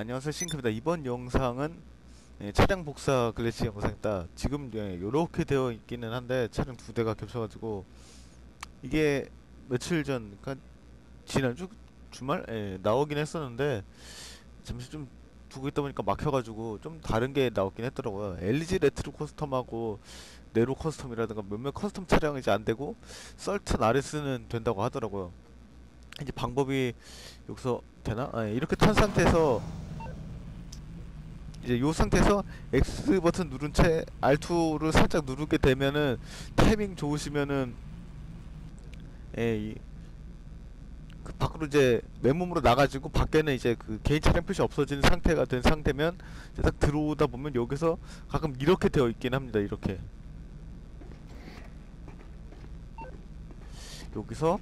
안녕하세요. 싱크입니다. 이번 영상은 예, 차량 복사 글래치 영상이다. 지금 예, 요렇게 되어 있기는 한데 차량 두 대가 겹쳐가지고 이게 며칠 전 그러니까 지난주 주말? 예, 나오긴 했었는데 잠시 좀 두고 있다 보니까 막혀가지고 좀 다른 게 나오긴 했더라고요. LG 레트로 커스텀하고 네로 커스텀이라든가 몇몇 커스텀 차량은 이제 안 되고 썰튼 RS는 된다고 하더라고요. 이제 방법이 여기서 되나? 아, 예, 이렇게 탄 상태에서 이제 요 상태에서 X 버튼 누른 채 R2를 살짝 누르게 되면은 타이밍 좋으시면은 예, 이, 그 밖으로 이제 맨몸으로 나가지고 밖에는 이제 그 개인 차량 표시 없어지는 상태가 된 상태면 이제 딱 들어오다 보면 여기서 가끔 이렇게 되어 있긴 합니다. 이렇게 여기서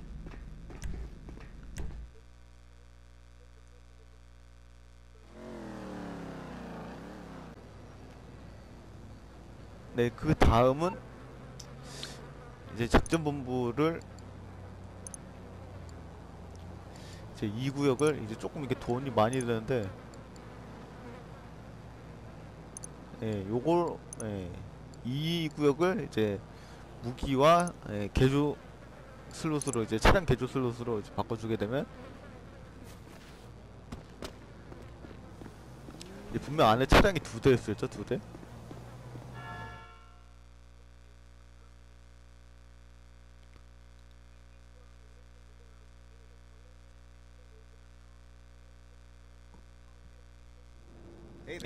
네, 그 다음은 이제 작전본부를 이제 2구역을 이제 조금 이게 돈이 많이 드는데 예, 요걸 예, 2구역을 이제 무기와 예, 개조 슬롯으로 이제 차량 개조 슬롯으로 이제 바꿔주게 되면 이제 분명 안에 차량이 두 대였었죠, 두 대?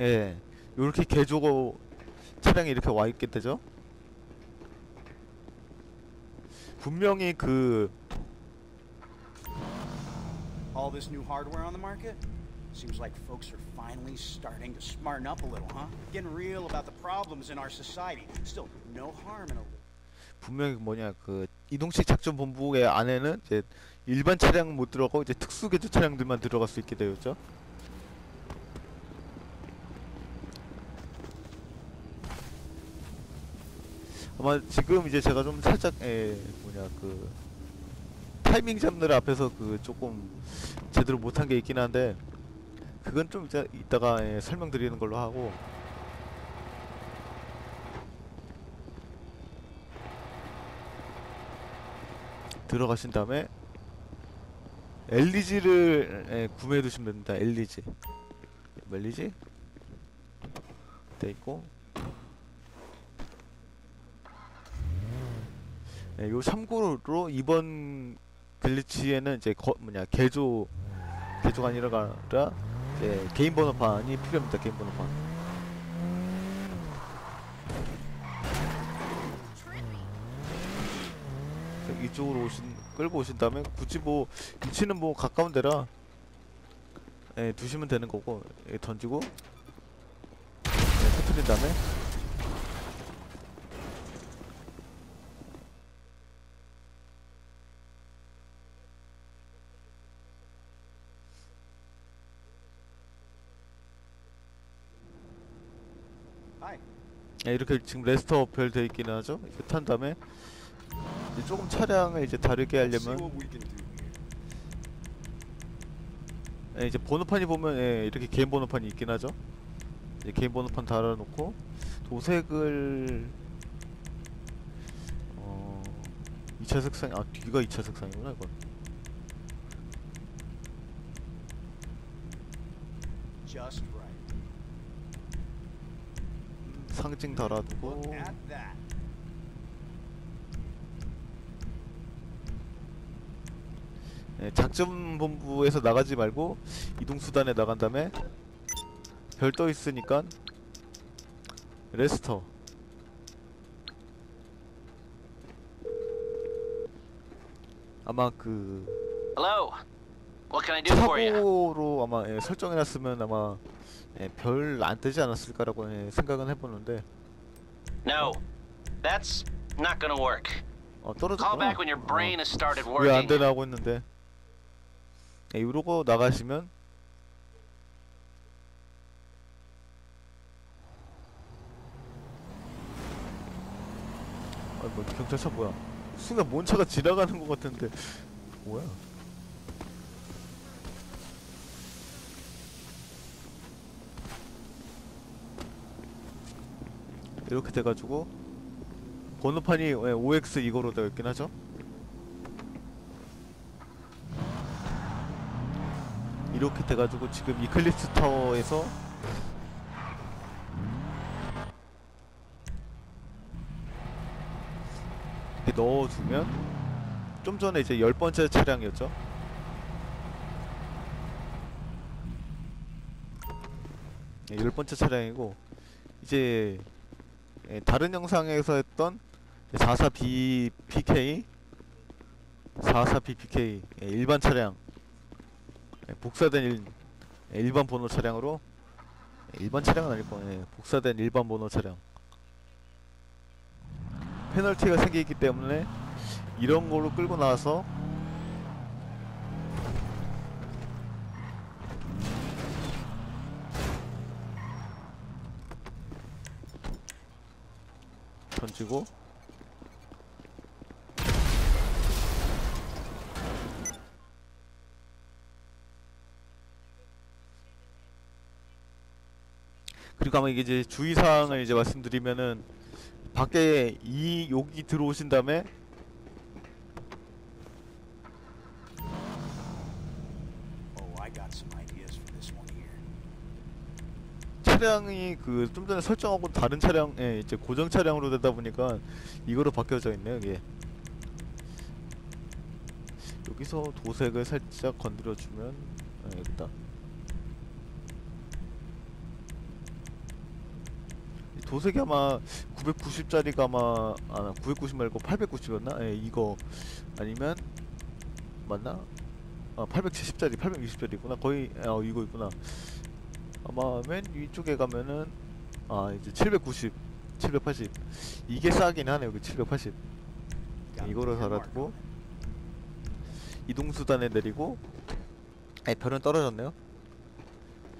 예, 요렇게 개조고 차량이 이렇게 와 있게 되죠. 분명히 그 All this new hardware on the market? Seems like folks are finally starting to smarten up a little, huh? Getting real about the problems in our society. Still, no harm in a 분명히 뭐냐 그 이동식 작전 본부의 안에는 이제 일반 차량 못 들어가고 이제 특수 개조 차량들만 들어갈 수 있게 되었죠. 아마 지금 이제 제가 좀 살짝 에 뭐냐 그 타이밍 잡느라 앞에서 그 조금 제대로 못한 게 있긴 한데 그건 좀 이제 이따가 예, 설명드리는 걸로 하고 들어가신 다음에 엘리지를 예, 구매해 두시면 됩니다. 엘리지. 엘리지? 돼 있고. 예, 요 참고로 이번 글리치에는 이제 거, 뭐냐 개조 개조가 아니라 이제 개인 번호판이 필요합니다. 개인 번호판. 그래서 이쪽으로 오신 끌고 오신 다음에 굳이 뭐 위치는 뭐 가까운 데라 예, 두시면 되는 거고 예, 던지고 예, 터트린 다음에 예, 이렇게 지금 레스터 별돼 있긴 하죠. 이렇게 탄 다음에 이제 조금 차량을 이제 다르게 하려면. 예, 이제 번호판이 보면 예, 이렇게 개인 번호판이 있긴 하죠. 이제 개인 번호판 달아놓고 도색을 어 2차 색상 아 뒤가 2차 색상이구나 이건. 상징 달아두고. 예, 작전 본부에서 나가지 말고 이동 수단에 나간 다음에 별 떠 있으니까 레스터 아마 그 Hello. What can I do for you? 사고로 아마 예, 설정해놨으면 아마 예, 별 안 뜨지 않았을까라고 예, 생각은 해보는데 No. That's not gonna work. 어, Call 떨어졌구나 back when your brain has started 왜 안 working. 되나 하고 있는데 예, 이러고 나가시면 아, 뭐 경찰차 뭐야? 순간 뭔 차가 지나가는 것 같은데 뭐야? 이렇게 돼가지고 번호판이 예, OX 이거로 되어 있긴 하죠. 이렇게 돼가지고 지금 이클립스 타워에서 이렇게 넣어두면 좀 전에 이제 열 번째 차량이었죠. 예, 열 번째 차량이고 이제 예, 다른 영상에서 했던 44BPK 44BPK 예, 일반 차량 예, 복사된 일, 예, 일반 번호 차량으로 예, 일반 차량은 아니고 예, 복사된 일반 번호 차량. 페널티가 생기기 때문에 이런 걸로 끌고 나와서 던지고. 그리고 아마 이게 이제 주의사항을 이제 말씀드리면은 밖에 이 여기 들어오신 다음에 차량이 그 좀 전에 설정하고 다른 차량에 이제 고정 차량으로 되다 보니까 이거로 바뀌어져 있네요 이게. 여기서 도색을 살짝 건드려 주면 네, 여기다. 이 도색이 아마 990짜리가 아마 아 990 말고 890이었나? 예, 이거. 아니면 맞나? 아 870짜리 860짜리구나. 거의 어 이거 있구나 아마 맨 위쪽에 가면은 아 이제 790 780 이게 싸긴 하네 여기 780 Got 이거를 your mark 달아두고 on it. 이동수단에 내리고 에 별은 떨어졌네요.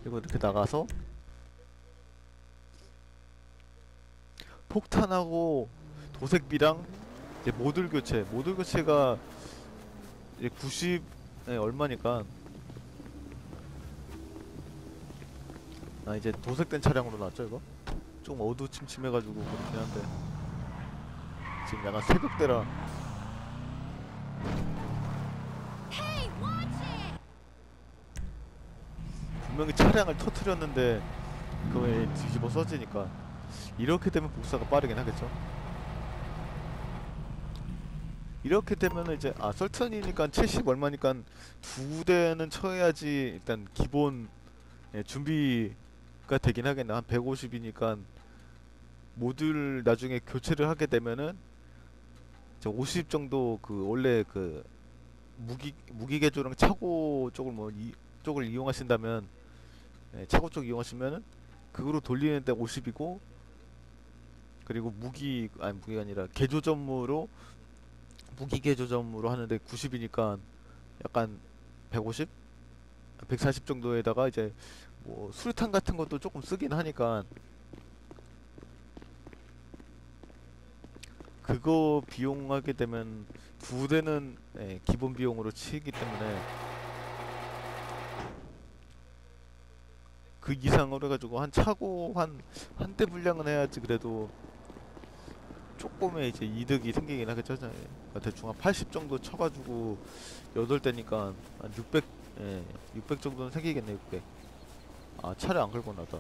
그리고 이렇게 나가서 폭탄하고 도색비랑 이제 모듈 교체. 모듈 교체가 이제 90 에, 얼마니까 아 이제 도색된 차량으로 나왔죠 이거? 좀 어두침침해가지고 그렇긴 한데. 지금 약간 새벽대라. 분명히 차량을 터트렸는데 그거에 뒤집어 써지니까. 이렇게 되면 복사가 빠르긴 하겠죠? 이렇게 되면은 이제 아 설턴이니까 70 얼마니까 두 대는 쳐야지 일단 기본 예, 준비 가 되긴 하겠네. 한 150이니까 모듈 나중에 교체를 하게 되면은 이제 50 정도 그 원래 그 무기 무기 개조랑 차고 쪽을 뭐 이, 쪽을 이용하신다면 예, 차고 쪽 이용하시면은 그거로 돌리는데 50이고 그리고 무기 아니 무기가 아니라 개조 점으로 무기 개조 점으로 하는데 90이니까 약간 150, 140 정도에다가 이제 뭐 수류탄 같은 것도 조금 쓰긴 하니까 그거 비용하게 되면 두 대는 예, 기본 비용으로 치기 때문에 그 이상으로 해가지고 한 차고 한 한 대 분량은 해야지 그래도 조금의 이제 이득이 생기긴 하겠죠. 자, 예. 그러니까 대충 한 80 정도 쳐가지고 8대니까 한 600, 예, 600 정도는 생기겠네, 600. 아, 차를 안 끌고 나다.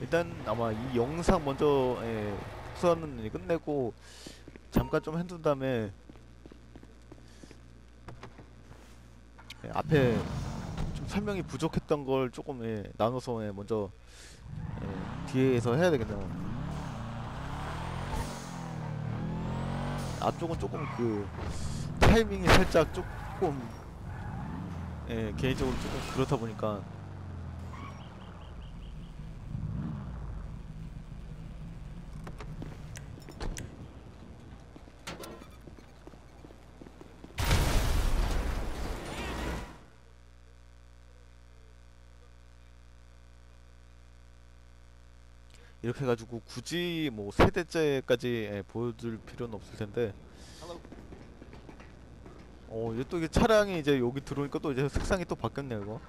일단 아마 이 영상 먼저 예, 복사는 끝내고 잠깐 좀 해둔 다음에 앞에 좀 설명이 부족했던 걸 조금 예, 나눠서 예, 먼저 예, 뒤에서 해야 되겠네요. 앞쪽은 조금 그 타이밍이 살짝 조금 예, 개인적으로 조금 그렇다 보니까 이렇게 해가지고 굳이 뭐 세대째까지 예, 보여줄 필요는 없을 텐데. 어 이제 또 이게 차량이 이제 여기 들어오니까 또 이제 색상이 또 바뀌었네요 이거?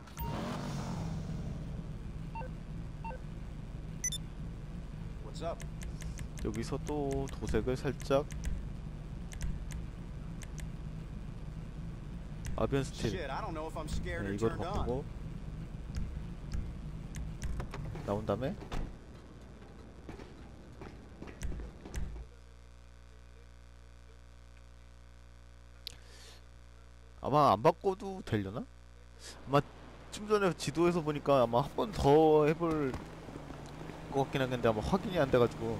여기서 또 도색을 살짝 아비언 스틸 네, on. 바꾸고 나온 다음에 아마 안 바꿔도 되려나? 아마 좀 전에 지도에서 보니까 아마 한 번 더 해볼 것 같긴 하겠는데 아마 확인이 안 돼가지고!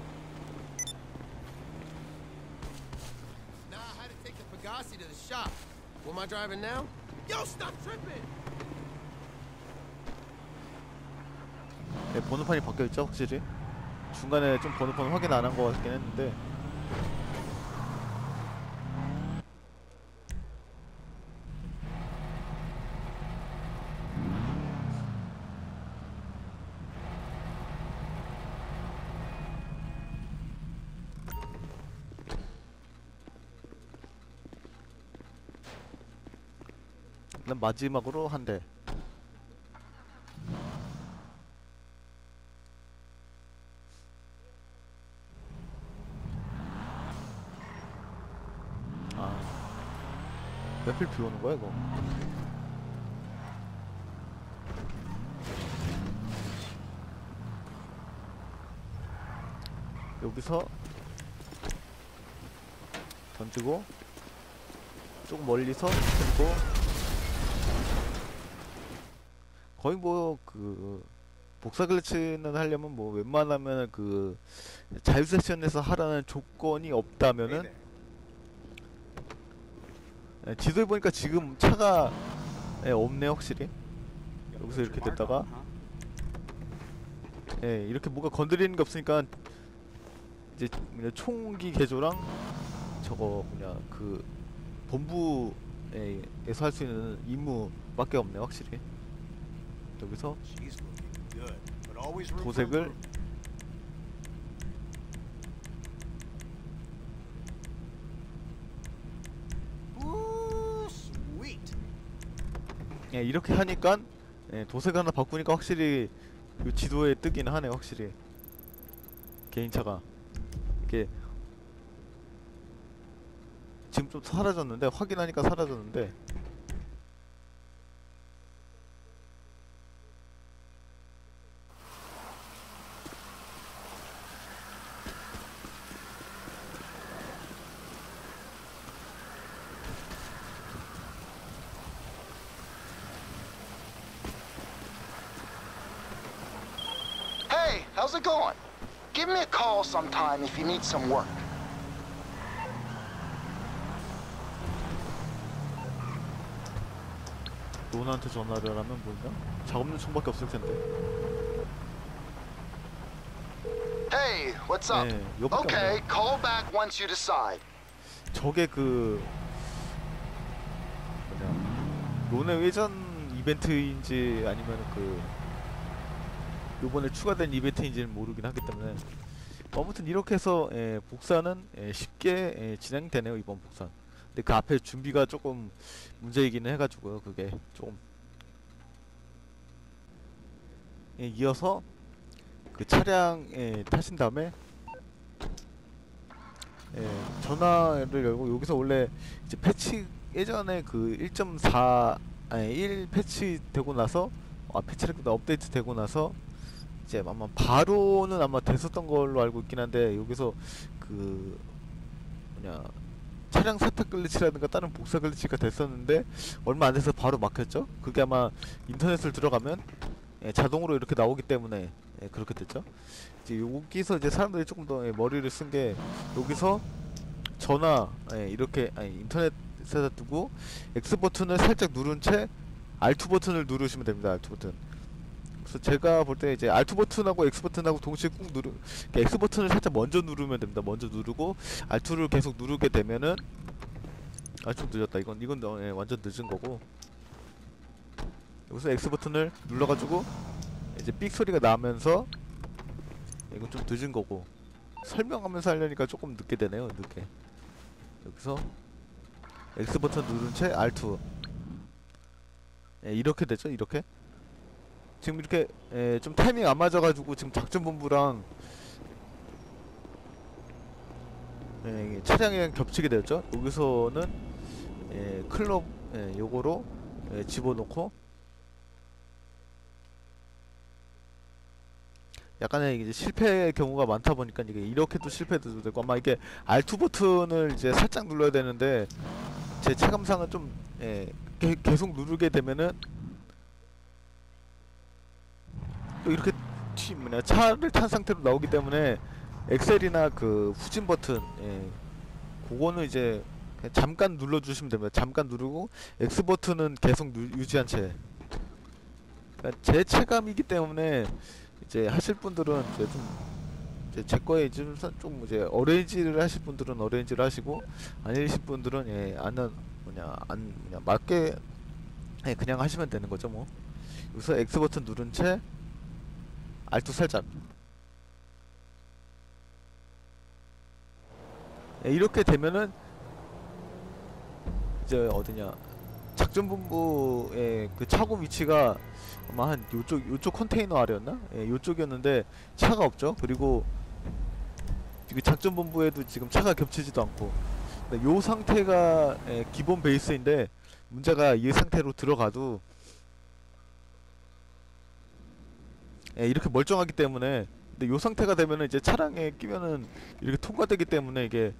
네, 번호판이 바뀌어있죠 확실히? 중간에 좀 번호판 확인 안 한 것 같긴 했는데 그다음 마지막으로 한 대. 아. 몇필 비오는 거야 이거? 여기서 던지고 조금 멀리서 던지고 거의 뭐 그 복사 글리치는 하려면 뭐 웬만하면 그 자유 세션에서 하라는 조건이 없다면은 there. 예, 지도에 보니까 지금 차가 예, 없네 확실히 여기서 이렇게 됐다가? 예, 이렇게 뭐가 건드리는 게 없으니까 이제 그냥 총기 개조랑 저거 뭐냐 그 본부에서 할 수 있는 임무밖에 없네 확실히 여기서 도색을. 예, 이렇게 하니까 예, 도색 하나 바꾸니까 확실히 그 지도에 뜨긴 하네 확실히. 개인차가. 이게 지금 좀 사라졌는데 확인하니까 사라졌는데 Hey, how's it going? Give me a call sometime if you need some work. 로나한테 전화를 하면 뭐냐? 작업용 총밖에 없을 텐데 Hey, what's up? 네, Okay, call back once you decide. 저게 그 뭐냐 론의 외전 이벤트인지 아니면 그 요번에 추가된 이벤트인지는 모르긴 하기 때문에. 아무튼 이렇게 해서 예, 복사는 예, 쉽게 예, 진행되네요 이번 복사 근데 그 앞에 준비가 조금 문제이기는 해가지고요 그게 조금 예, 이어서 그 차량에 타신 다음에 예, 전화를 열고 여기서 원래 이제 패치 예전에 그 1.4 아니 1 패치 되고 나서 아 패치라기보다 업데이트 되고 나서 이제 아마 바로는 아마 됐었던 걸로 알고 있긴 한데 여기서 그 뭐냐 차량 세탁 글리치라든가 다른 복사 글리치가 됐었는데 얼마 안 돼서 바로 막혔죠. 그게 아마 인터넷을 들어가면 예, 자동으로 이렇게 나오기 때문에 예, 그렇게 됐죠. 이제 여기서 이제 사람들이 조금 더 예, 머리를 쓴 게 여기서 전화 예, 이렇게 아니 인터넷에다 두고 X 버튼을 살짝 누른 채 R2 버튼을 누르시면 됩니다. R2 버튼. 그래서 제가 볼 때 이제 R2 버튼하고 X 버튼하고 동시에 꾹 누르 X 버튼을 살짝 먼저 누르면 됩니다. 먼저 누르고 R2를 계속 누르게 되면은 아좀 늦었다. 이건 이건 어, 예, 완전 늦은 거고. 여기서 X 버튼을 눌러가지고 이제 삑 소리가 나면서 이건 좀 늦은 거고. 설명하면서 하려니까 조금 늦게 되네요 늦게. 여기서 X 버튼 누른 채 R2 예, 이렇게 되죠 이렇게 지금 이렇게 예, 좀 타이밍 안 맞아가지고 지금 작전본부랑 예, 차량이랑 겹치게 되었죠? 여기서는 예, 클럽 예, 요거로 예, 집어넣고. 약간의 이제 실패 경우가 많다 보니까 이게 이렇게도 실패도 되고 아마 이게 R2 버튼을 이제 살짝 눌러야 되는데 제 체감상은 좀 예, 게- 계속 누르게 되면은 또 이렇게 튀 뭐냐 차를 탄 상태로 나오기 때문에 엑셀이나 그 후진 버튼 예, 그거는 이제 잠깐 눌러 주시면 됩니다. 잠깐 누르고 X 버튼은 계속 누, 유지한 채. 그러니까 제 체감이기 때문에 이제 하실 분들은 이제 좀 이제 제 거에 좀, 사- 좀 이제 어레인지를 하실 분들은 어레인지를 하시고 아니실 분들은 예 안은 뭐냐 안 뭐냐 맞게 예, 그냥 하시면 되는 거죠 뭐. 여기서 X 버튼 누른 채 R2 살짝. 예, 이렇게 되면은 이제 어디냐 작전본부의 그 차고 위치가 아마 한 요쪽 요쪽 컨테이너 아래였나? 예, 요쪽이었는데 차가 없죠. 그리고 지금 작전본부에도 지금 차가 겹치지도 않고 요 상태가 예, 기본 베이스인데 문제가 이 상태로 들어가도 예, 이렇게 멀쩡하기 때문에 근데 요 상태가 되면은 이제 차량에 끼면은 이렇게 통과되기 때문에 이게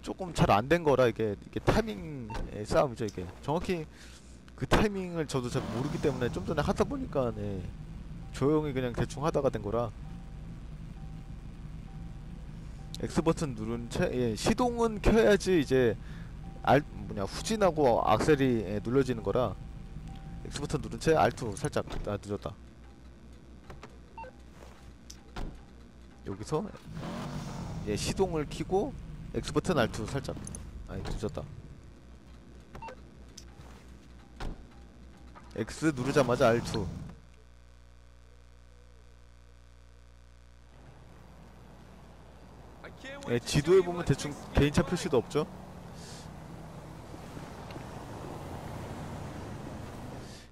조금 잘 안 된 거라 이게 이게 타이밍의 싸움이죠 이게. 정확히 그 타이밍을 저도 잘 모르기 때문에 좀 전에 하다 보니까 네. 조용히 그냥 대충 하다가 된 거라. X 버튼 누른 채 예, 시동은 켜야지 이제 알 뭐냐 후진하고 악셀이 예, 눌러지는 거라 X 버튼 누른 채 R2 살짝 아 늦었다 여기서 예 시동을 켜고 X 버튼 R2 살짝. 아니 늦었다. X 누르자마자 R2 I can't 예, 지도에 보면 대충 개인차. 표시도 없죠?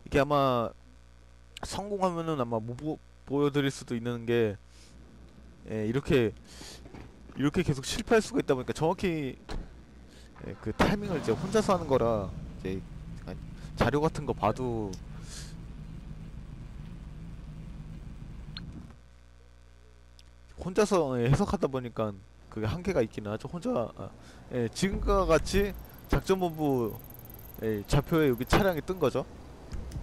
이게 아마 성공하면은 아마 못 보, 보여드릴 수도 있는 게 예, 이렇게 이렇게 계속 실패할 수가 있다 보니까 정확히 예, 그 타이밍을 이제 혼자서 하는 거라 이제 자료 같은 거 봐도 혼자서 예, 해석하다 보니까 그게 한계가 있기는 하죠. 혼자 아, 예, 지금과 같이 작전본부 예, 좌표에 여기 차량이 뜬 거죠.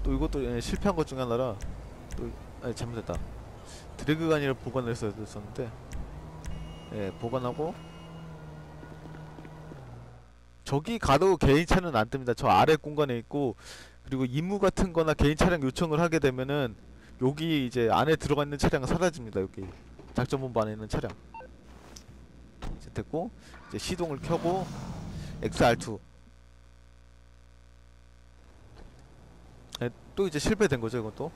또 이것도 예, 실패한 것 중에 하나라 또 아니, 잘못했다. 드래그가 아니라 보관을 했어야 됐었는데 예, 보관하고 저기 가도 개인 차는 안 뜹니다. 저 아래 공간에 있고 그리고 임무 같은 거나 개인 차량 요청을 하게 되면은 여기 이제 안에 들어가 있는 차량은 사라집니다. 여기 작전본부 안에 있는 차량 이제 됐고 이제 시동을 켜고 XR2 예, 또 이제 실패된 거죠 또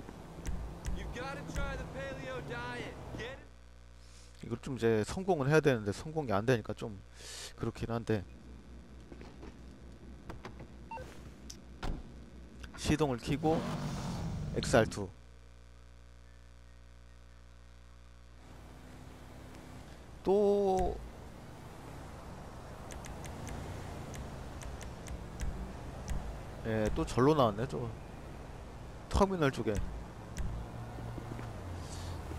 이걸 좀 이제 성공을 해야 되는데 성공이 안 되니까 좀 그렇긴 한데 시동을 켜고 XR2 또 예, 또 절로 나왔네, 또. 터미널 쪽에.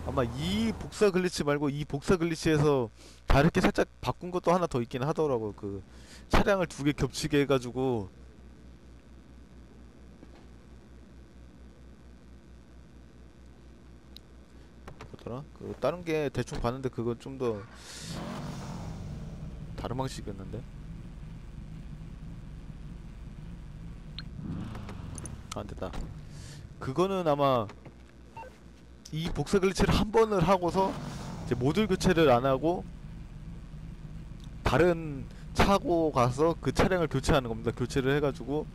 아마 이 복사 글리치 말고 이 복사 글리치에서 다르게 살짝 바꾼 것도 하나 더 있긴 하더라고요. 그 차량을 두 개 겹치게 해가지고 뭐더라? 그 다른 게 대충 봤는데 그건 좀 더 다른 방식이었는데 안 됐다. 그거는 아마 이 복사 글리치를 한 번을 하고서 이제 모듈 교체를 안 하고 다른 차고 가서 그 차량을 교체하는 겁니다. 교체를 해가지고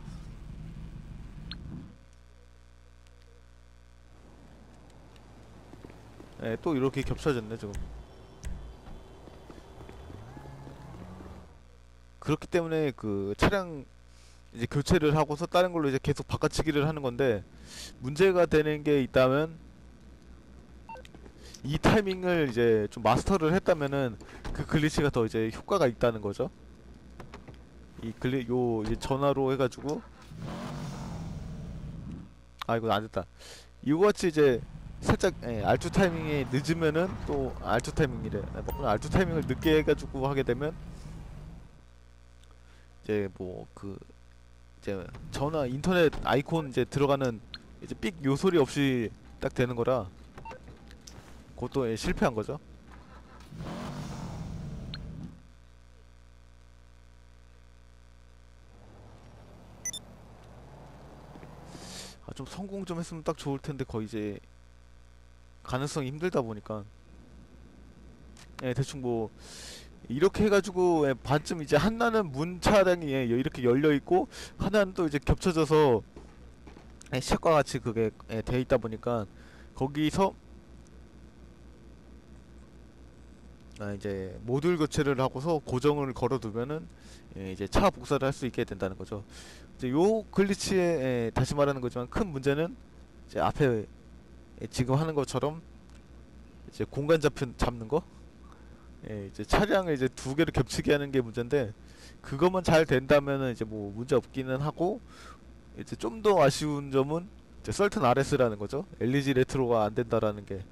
예, 또 이렇게 겹쳐졌네 지금 그렇기 때문에 그 차량 이제 교체를 하고서 다른 걸로 이제 계속 바꿔치기를 하는 건데 문제가 되는 게 있다면 이 타이밍을 이제 좀 마스터를 했다면은 그 글리치가 더 이제 효과가 있다는 거죠. 이 글리 요 이제 전화로 해가지고 아 이거 안 됐다. 이거 같이 이제 살짝 예, 알투 타이밍이 늦으면은 또 알투 타이밍이래. 뭐 알투 타이밍을 늦게 해가지고 하게 되면 이제 뭐 그 이제 전화 인터넷 아이콘 이제 들어가는 이제 삑 요 소리 없이 딱 되는 거라 그것도 예, 실패한 거죠. 아, 좀 성공 좀 했으면 딱 좋을 텐데 거의 이제 가능성이 힘들다 보니까 예 대충 뭐 이렇게 해가지고 예, 반쯤 이제 하나는 문 차량이 예, 이렇게 열려 있고 하나는 또 이제 겹쳐져서 예, 시작과 같이 그게 예, 돼 있다 보니까 거기서 아, 이제 모듈 교체를 하고서 고정을 걸어두면은 예, 이제 차 복사를 할 수 있게 된다는 거죠. 이제 요 글리치의 예, 다시 말하는 거지만 큰 문제는 이제 앞에 예, 지금 하는 것처럼 이제 공간 잡힌 잡는 거. 예, 이제 차량을 이제 두 개를 겹치게 하는 게 문제인데 그것만 잘 된다면은 이제 뭐 문제 없기는 하고 이제 좀 더 아쉬운 점은 이제 썰튼 RS라는 거죠. LG 레트로가 안 된다라는 게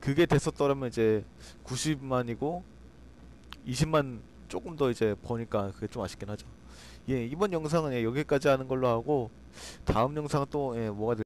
그게 됐었더라면 이제 90만이고 20만 조금 더 이제 버니까 그게 좀 아쉽긴 하죠. 예, 이번 영상은 예, 여기까지 하는 걸로 하고 다음 영상은 또 예, 뭐가 될